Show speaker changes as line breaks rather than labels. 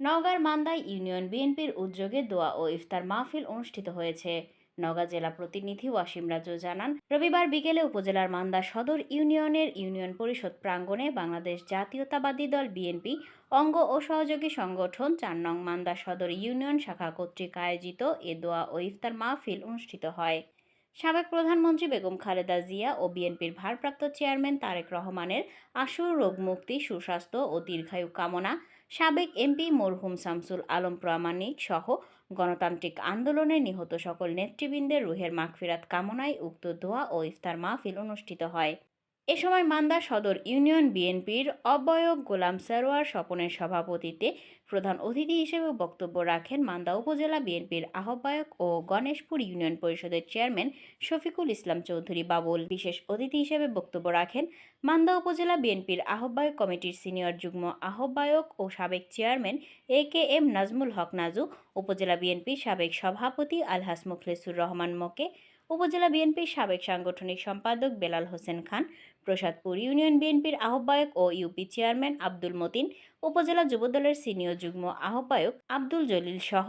নওগাঁর মান্দায় ইউনিয়ন বিএনপির উদ্যোগে দোয়া ও ইফতার মাহফিল অনুষ্ঠিত হয়েছে। নওগাঁ জেলা প্রতিনিধি ওয়াসিম রাজু জানান, রবিবার বিকেলে উপজেলার মান্দা সদর ইউনিয়নের ইউনিয়ন পরিষদ প্রাঙ্গণে বাংলাদেশ জাতীয়তাবাদী দল বিএনপি, অঙ্গ ও সহযোগী সংগঠন চার নং মান্দা সদর ইউনিয়ন শাখা কর্তৃক আয়োজিত এ দোয়া ও ইফতার মাহফিল অনুষ্ঠিত হয়। সাবেক প্রধানমন্ত্রী বেগম খালেদা জিয়া ও বিএনপির ভারপ্রাপ্ত চেয়ারম্যান তারেক রহমানের আশুর রোগমুক্তি সুস্বাস্থ্য ও দীর্ঘায়ু কামনা সাবেক এমপি মরহুম শামসুল আলম প্রামাণিক সহ গণতান্ত্রিক আন্দোলনে নিহত সকল নেতৃবৃন্দের রুহের মাগফিরাত কামনায় উক্ত দোয়া ও ইফতার মাহফিল অনুষ্ঠিত হয়। এ সময় মান্দা সদর ইউনিয়ন বিএনপির অবয়ব গোলাম সারোয়ার স্বপনের সভাপতিত্বে প্রধান অতিথি হিসেবে বক্তব্য রাখেন মান্দা উপজেলা বিএনপির আহ্বায়ক ও গণেশপুর ইউনিয়ন পরিষদের চেয়ারম্যান শফিকুল ইসলাম চৌধুরী বাবুল। বিশেষ অতিথি হিসেবে বক্তব্য রাখেন মান্দা উপজেলা বিএনপির আহ্বায়ক কমিটির সিনিয়র যুগ্ম আহ্বায়ক ও সাবেক chairman A K M Nazmul Haque Naju, উপজেলা বিএনপির সাবেক সভাপতি আলহাস মুখলেসুর রহমান মোকে উপজেলা বিএনপির সাবেক সাংগঠনিক সম্পাদক বেলাল হোসেন খান, প্রসাদপুর ইউনিয়ন বিএনপির আহ্বায়ক ও ইউপি চেয়ারম্যান আব্দুল মতিন, উপজেলা যুবদলের সিনিয়র যুগ্ম আহ্বায়ক আব্দুল জলিল সহ